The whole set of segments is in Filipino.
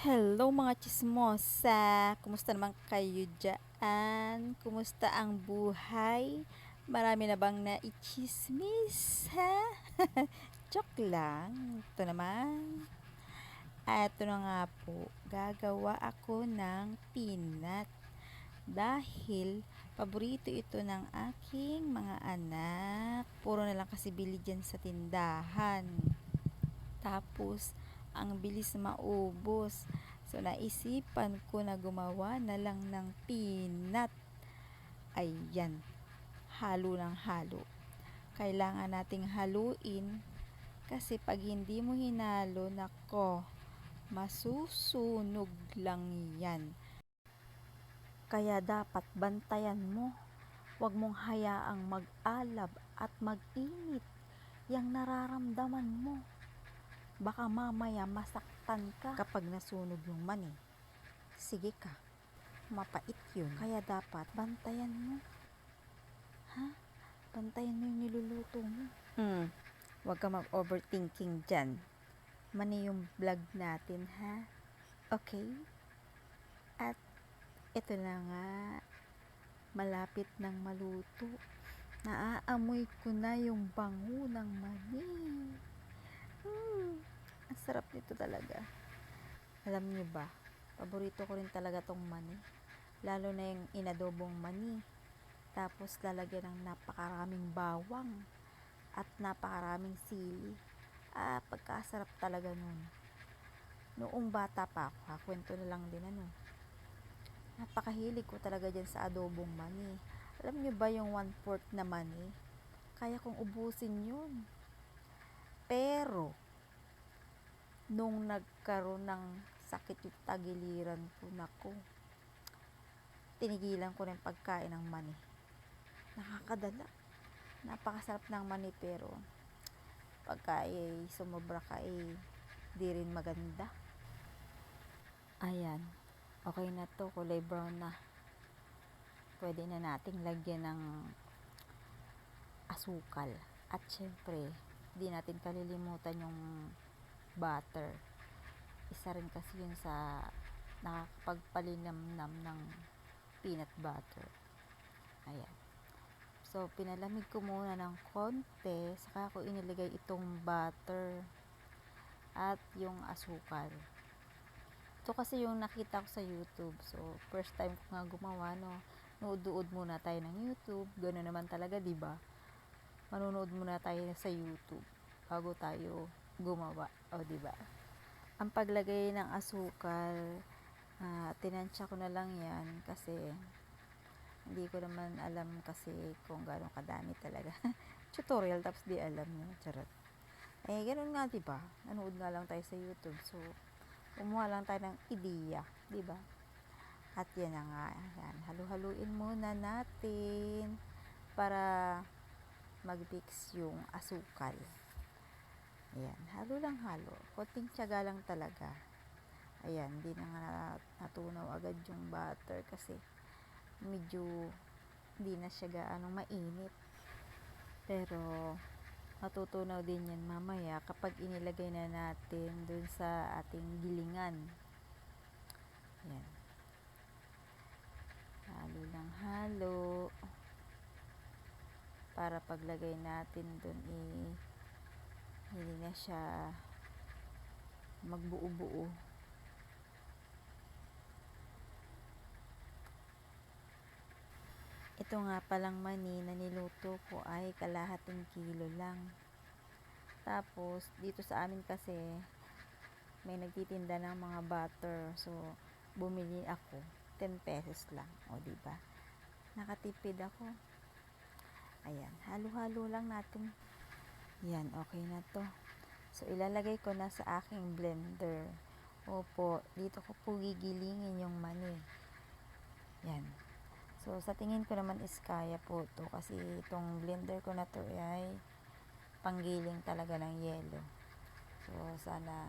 Hello mga chismosa! Kumusta naman kayo dyan? Kumusta ang buhay? Marami na bang naichismis, ha? Joke lang. Ito naman. Ito na nga po. Gagawa ako ng peanut. Dahil paborito ito ng aking mga anak. Puro na lang kasi bili dyan sa tindahan. Tapos, ang bilis maubos. So, naisipan ko na gumawa na lang ng peanut. Ayan. Halo ng halo. Kailangan nating haluin kasi pag hindi mo hinalo, nako, masusunog lang yan. Kaya dapat bantayan mo. Huwag mong hayaang mag-alab at mag-init yang nararamdaman mo baka mamaya masaktan ka kapag nasunog yung mani. Sige ka, mapait yun. Kaya dapat bantayan mo. Ha? Bantayan mo yung niluluto mo. Hmm, huwag ka mag-overthinking dyan. Mani yung vlog natin, ha? Okay? At ito na nga, malapit ng maluto. Naaamoy ko na yung bango ng mani. Hmm, ang sarap nito talaga. Alam niyo ba, paborito ko rin talaga tong mani. Lalo na yung inadobong mani. Tapos lalagyan ng napakaraming bawang at napakaraming sili. Ah, pagkasarap talaga nun. Noong bata pa ako, ha, kwento na lang din ano. Napakahilig ko talaga dyan sa adobong mani. Alam niyo ba yung one-fourth na mani? Kaya kong ubusin yun. Pero, nung nagkaroon ng sakit yung tagiliran ko, nako, tinigilan ko rin pagkain ng mani. Nakakadala. Napakasarap ng mani pero pagka eh, sumobra ka eh, di rin maganda. Ayan. Okay na to. Kulay brown na. Pwede na nating lagyan ng asukal. At syempre, di natin kalilimutan yung butter. Isa rin kasi yun sa nakakapagpalinamnam ng peanut butter. Ayan. So, pinalamig ko muna ng konti, saka ko inilagay itong butter at yung asukal. Ito kasi yung nakita ko sa YouTube. So, first time ko nga gumawa, no. Nuod-uod muna tayo ng YouTube. Gano'n naman talaga, di ba? Manunood muna tayo sa YouTube bago tayo gumawa. O, di ba? Ang paglagay ng asukal, uh, tinansya ko na lang yan kasi hindi ko naman alam kasi kung gano'ng kadami talaga. Tutorial, tapos di alam nyo. Charot. Eh, ganun nga, di ba? Nanood nga lang tayo sa YouTube. So, kumuha lang tayo ng ideya, di ba? At yan na nga. Yan. Halu-haluin muna natin para mag-mix yung asukal. Ayan. Halo lang halo. Konting tiyaga lang talaga. Ayan. Hindi na nga natunaw agad yung butter kasi medyo hindi na siya gaano mainit. Pero matutunaw din yan mamaya kapag inilagay na natin dun sa ating gilingan. Yan. Halo lang halo. Para paglagay natin dun eh, hindi na siya magbuo-buo. Ito nga palang mani na niluto ko ay kalahating kilo lang. Tapos, dito sa amin kasi, may nagtitinda ng mga butter. So, bumili ako. 10 pesos lang. O, di ba? Nakatipid ako. Ayan. Halo-halo lang natin. Yan. Okay na to. So, ilalagay ko na sa aking blender. Opo. Dito ko po gigilingin yung mani. Yan. So, sa tingin ko naman is kaya po to kasi itong blender ko na to ay panggiling talaga ng yelo. So, sana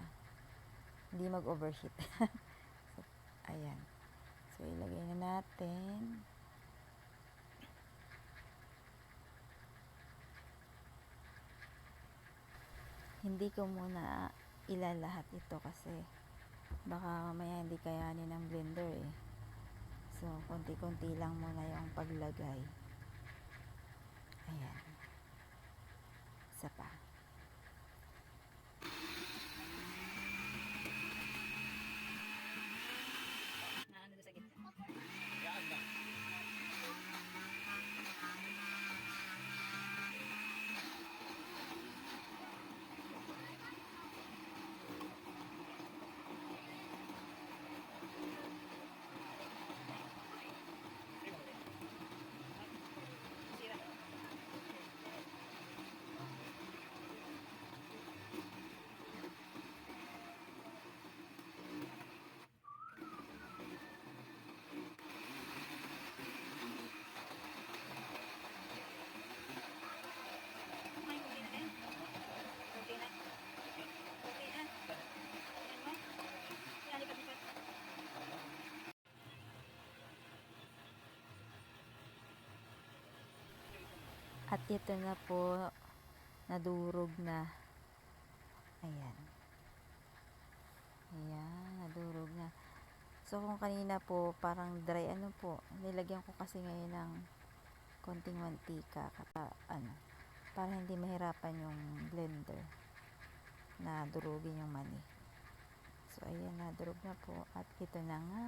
hindi mag-overheat. so, ayan. So, ilagay na natin. Hindi ko muna ilalahat ito kasi baka mamaya hindi kayanin ng blender eh. So konti-konti lang muna yung paglagay ayan isa pa Naano doon sa gitna. Yan na. Sira. Ay, okay na din. Okay na. Okay na. Yan mo. Yan, lipat-lipat. At ito na po, nadurog na. Ayan. Ayan, nadurog na. So, kung kanina po, parang dry, ano po, nilagyan ko kasi ngayon ng konting mantika, kata, ano, para hindi mahirapan yung blender na durugin yung mani. So, ayan, nadurog na po. At ito na nga.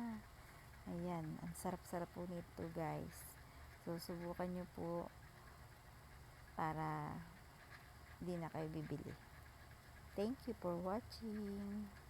Ayan, ang sarap-sarap po nito, guys. So, subukan nyo po para di na kayo bibili. Thank you for watching.